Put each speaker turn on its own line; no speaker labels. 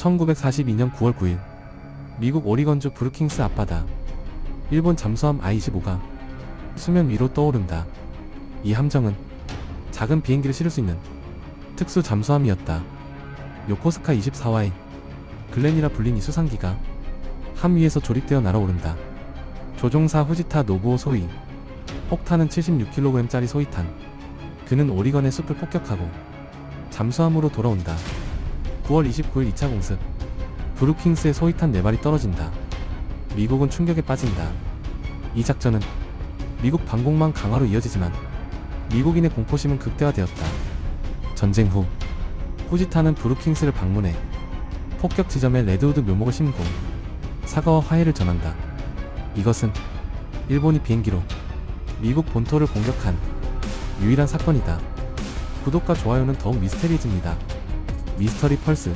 1942년 9월 9일 미국 오리건주 브루킹스 앞바다 일본 잠수함 I-25가 수면 위로 떠오른다. 이 함정은 작은 비행기를 실을 수 있는 특수 잠수함이었다. 요코스카 24와의 글렌이라 불린 이 수상기가 함 위에서 조립되어 날아오른다. 조종사 후지타 노부오 소위 폭탄은 76kg짜리 소위탄 그는 오리건의 숲을 폭격하고 잠수함으로 돌아온다. 9월 29일 2차 공습 브루킹스의 소위탄 4발이 떨어진다. 미국은 충격에 빠진다. 이 작전은 미국 방공망 강화로 이어지지만 미국인의 공포심은 극대화되었다. 전쟁 후 후지타는 브루킹스를 방문해 폭격 지점에 레드우드 묘목을 심고 사과와 화해를 전한다. 이것은 일본이 비행기로 미국 본토를 공격한 유일한 사건이다. 구독과 좋아요는 더욱 미스테리해집니다. 미스터리 펄스